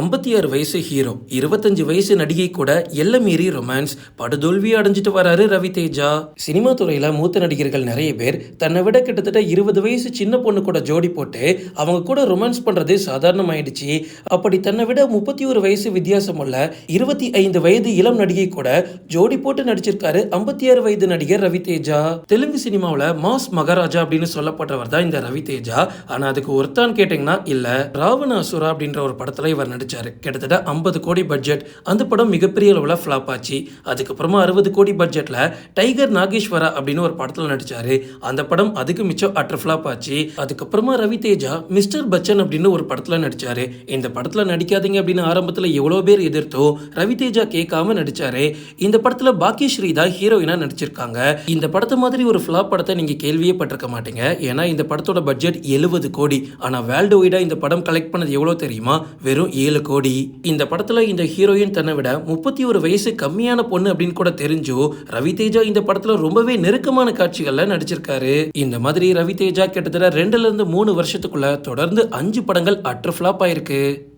ஐம்பத்தி ஆறு வயசு ஹீரோ இருபத்தஞ்சு வயசு நடிகை கூட எல்லை மீறி ரொமான்ஸ் படுதோல்வி அடைஞ்சிட்டு வராரு ரவி தேஜா. சினிமா துறையில மூத்த நடிகர்கள் நிறைய பேர் தன்னை விட கிட்டத்தட்ட இருபது வயசு சின்ன பொண்ணு கூட ஜோடி போட்டு அவங்க கூட ரொமான்ஸ் பண்றது சாதாரணமாயிடுச்சு. அப்படி தன்னை விட முப்பத்தி ஒரு வயசு வித்தியாசம் உள்ள இருபத்தி ஐந்து வயது இளம் நடிகை கூட ஜோடி போட்டு நடிச்சிருக்காரு ஐம்பத்தி ஆறு வயது நடிகர் ரவி தேஜா. தெலுங்கு சினிமாவில் மாஸ் மகாராஜா அப்படின்னு சொல்லப்பட்டவர் தான் இந்த ரவி தேஜா. ஆனா அதுக்கு ஒருத்தான் கேட்டிங்கன்னா இல்ல. ராவணாசுரா அப்படின்ற ஒரு படத்துல இவர் நடித்தார் கிட்டத்தட்ட ஐம்பது கோடி பட்ஜெட் அந்த படம் மிகப்பெரிய அளவில் ஃப்ளாப் ஆச்சு. அதுக்கப்புறமா அறுபது கோடி பட்ஜெட்டில் டைகர் நாகேஸ்வரா அப்படின்னு ஒரு படத்தில் நடித்தார் அந்த படம் அதுக்கு மிச்சம் அட்டர் ஃப்ளாப் ஆச்சு. அதுக்கப்புறமா ரவி தேஜா மிஸ்டர் பச்சன் அப்படின்னு ஒரு படத்தில் நடித்தார் இந்த படத்தில் நடிக்காதீங்க அப்படின்னு ஆரம்பத்தில் எவ்வளோ பேர் எதிர்த்தோ ரவி தேஜா கேட்காம நடித்தார் இந்த படத்தில் பாக்கி ஸ்ரீதா ஹீரோயினாக நடிச்சிருக்காங்க. இந்த படத்தை மாதிரி ஒரு ஃப்ளாப் படத்தை நீங்கள் கேள்வியே பட்டிருக்க மாட்டீங்க. ஏன்னா இந்த படத்தோட பட்ஜெட் எழுபது கோடி. ஆனால் வேர்ல்டு வைடாக இந்த படம் கலெக்ட் பண்ணது எவ்வளோ தெரியுமா? வெறும் ஏழு கோடி. இந்த படத்துல இந்த ஹீரோயின் தன்னை விட முப்பத்தி ஒரு வயசு கம்மியான பொண்ணு அப்படின்னு கூட தெரிஞ்சோ ரவி தேஜா இந்த படத்துல ரொம்பவே நெருக்கமான காட்சிகள்ல நடிச்சிருக்காரு. இந்த மாதிரி ரவி தேஜா கிட்டத்தட்ட ரெண்டுல இருந்து மூணு வருஷத்துக்குள்ள தொடர்ந்து அஞ்சு படங்கள் அட்டர் ஃபிளாப் ஆயிருக்கு.